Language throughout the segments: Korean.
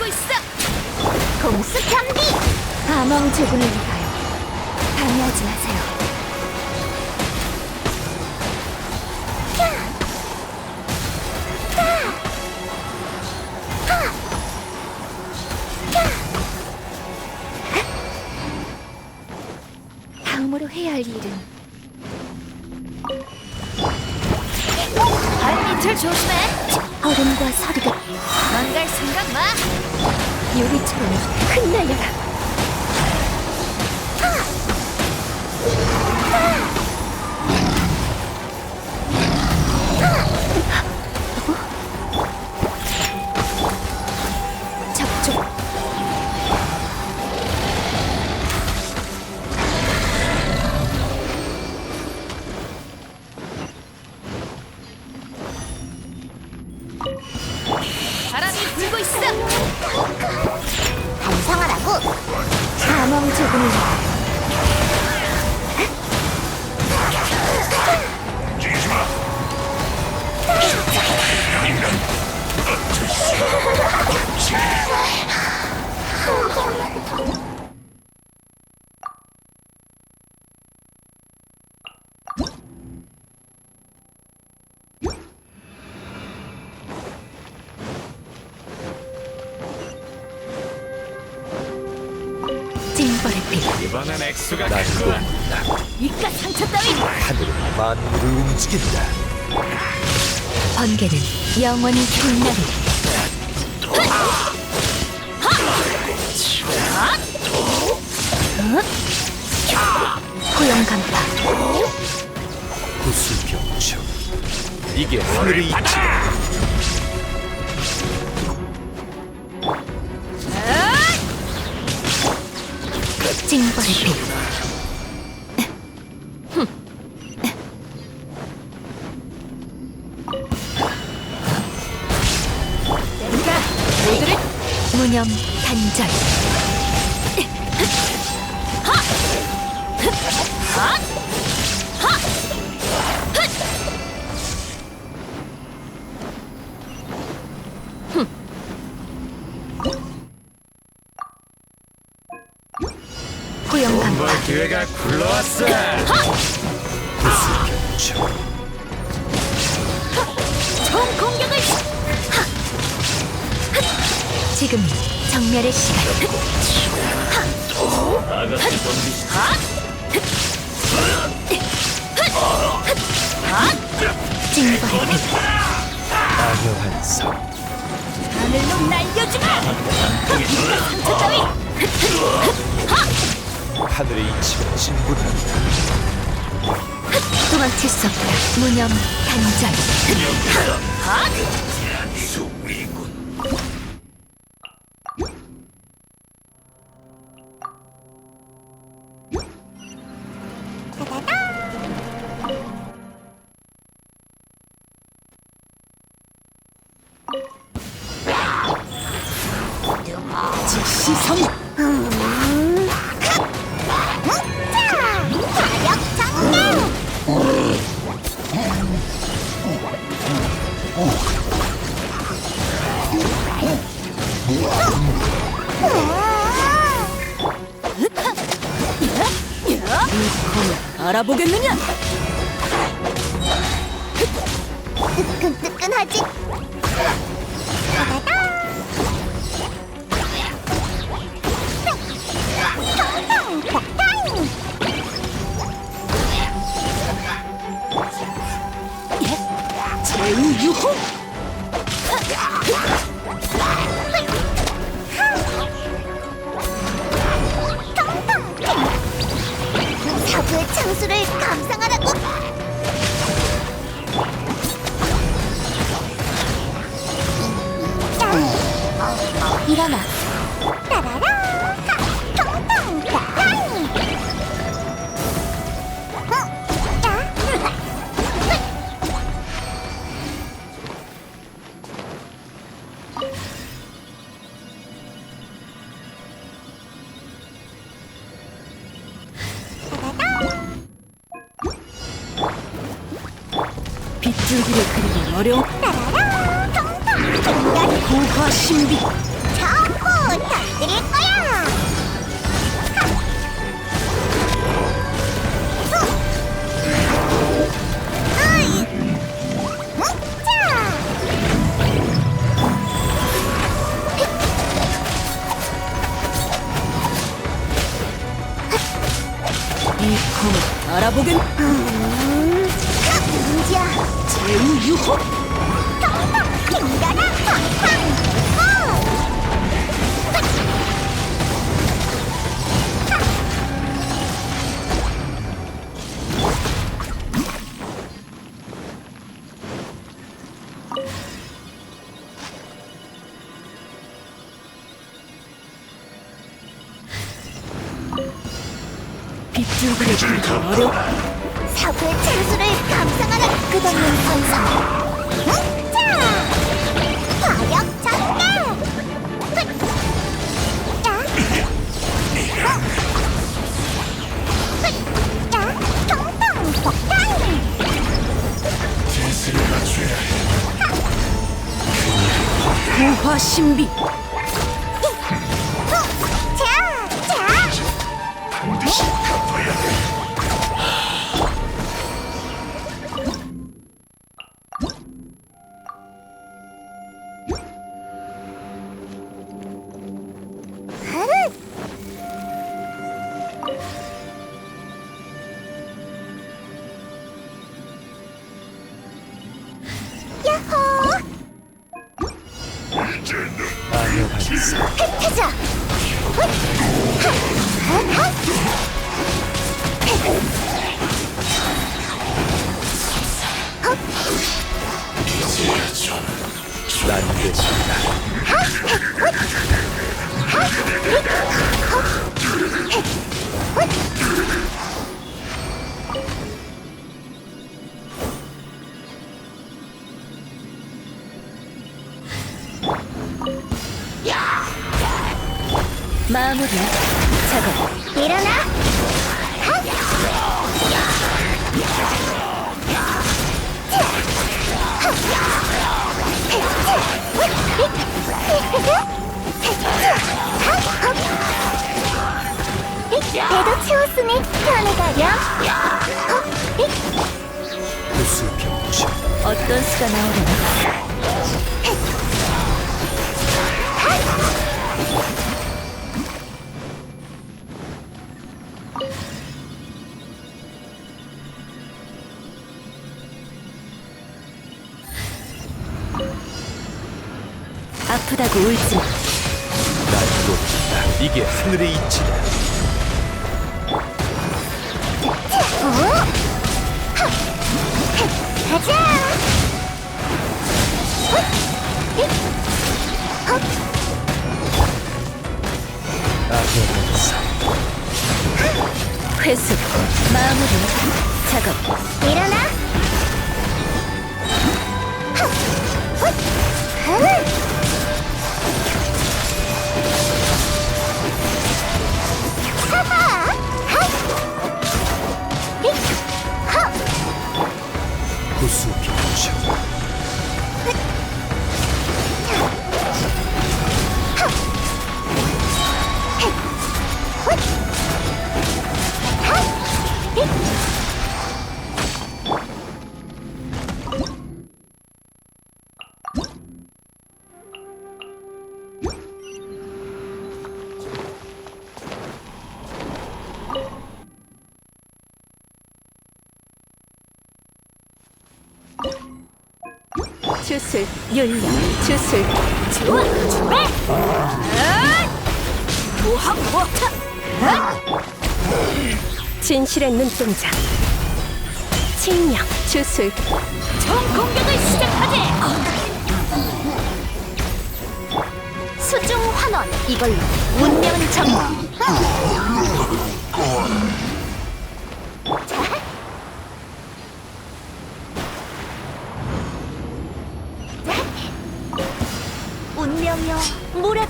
불고 있어. 공수 편비! 암왕 제군을 위하여 방해하지 마세요. 다음으로 해야 할 일은 발밑을 조심해. 얼음과 서리가 망갈 생각 마. 유리처럼 흩날려라. 접 이번엔 액수가 나시고 크구나. 이깟 상처 따위. 하늘은 만물을 움직인다. 번개는 영원히 빛나리. 고용 간파. 구슬병추. 이게 하늘의 이치다. 모두를 무념 단절. 뭘 기회가 굴러왔어. 총 공격을. 지금이 정멸의 시간. 징벌의 피. 아녀한 성. 하늘로 날려주마. 상처 따위. 하 늘의 이치가 진군한다. 도망칠 수 없다. 무념 단절. 시성. 알아보겠느냐? 뜨끈뜨끈하지? 제우 유호. 부화 신비 마무리 작업 일어나! 배도 채웠으니 편히 가렴. 어떤 수가 나오려나 울지 마. 난 모른다 이게 하늘의 이치다 가자! 회수 마무리 작업 일어나! 구수병 주술 윤력 주술. 좋아 좋아 무한 모타 진실의 눈동자. 칭령 주술. 총 공격을 시작하지! 수중 환원. 이걸로 운명은 정리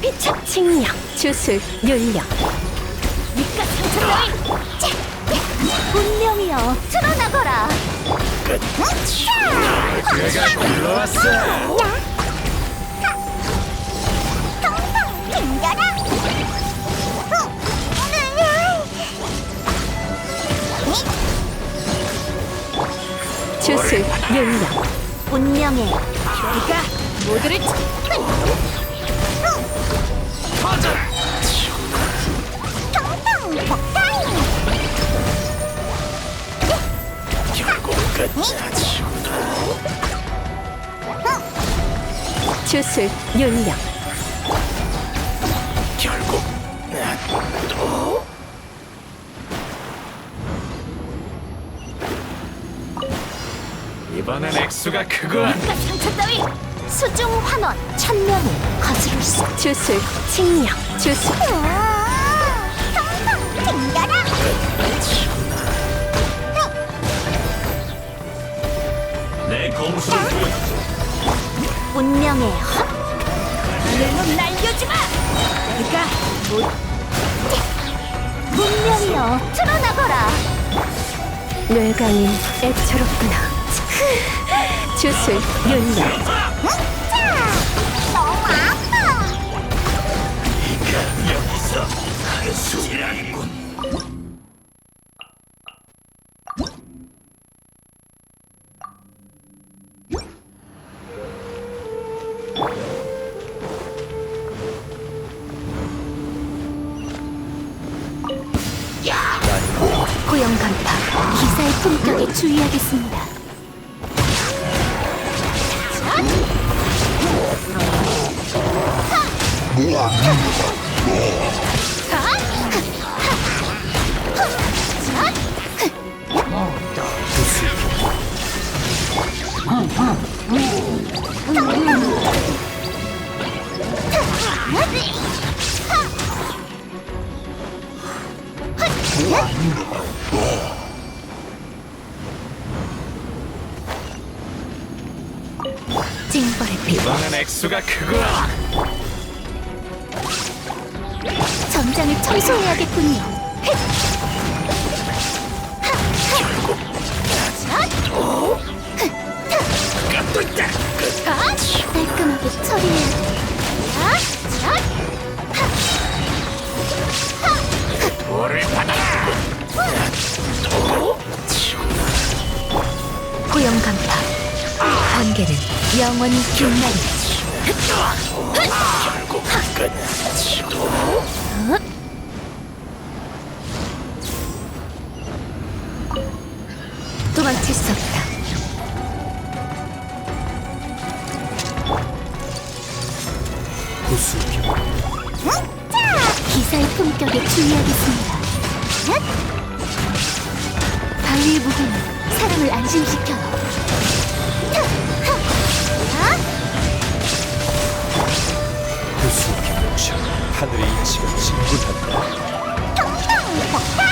피착 칭령 주술 윤력 밑가 상처 따위 운명이여 드러나거라. 내가 불러왔어. 통통 주술 윤력 운명의 별가 모두를 주술 윤력 결국 이번엔 액수가 크구나. 밑가 상처 따위! 수중 환원 천명을 거스를 수 주술 칭령 주술. 튕겨라! 내 검수를 보여 운명의 헛? 눈 날려주마! 내가 못 운명이여 드러나거라. 뇌강이 애처롭구나. 주술 윤력 자! 너무 아파! 여기서 한수이라는군 간파 기사의 품격에 주의하겠습니다 액수가 크구나. 전장을 청소해야겠군요. 깔끔하게 처리해야 뭐를 받아라. 고용 간파. 관계는 영원히 빛나리 도망칠 수 없다. 구수경 기사의 품격에 주의하겠습니다. 바위의 무게는 사람을 안심시켜요 하늘의 이치가 진군한다 화력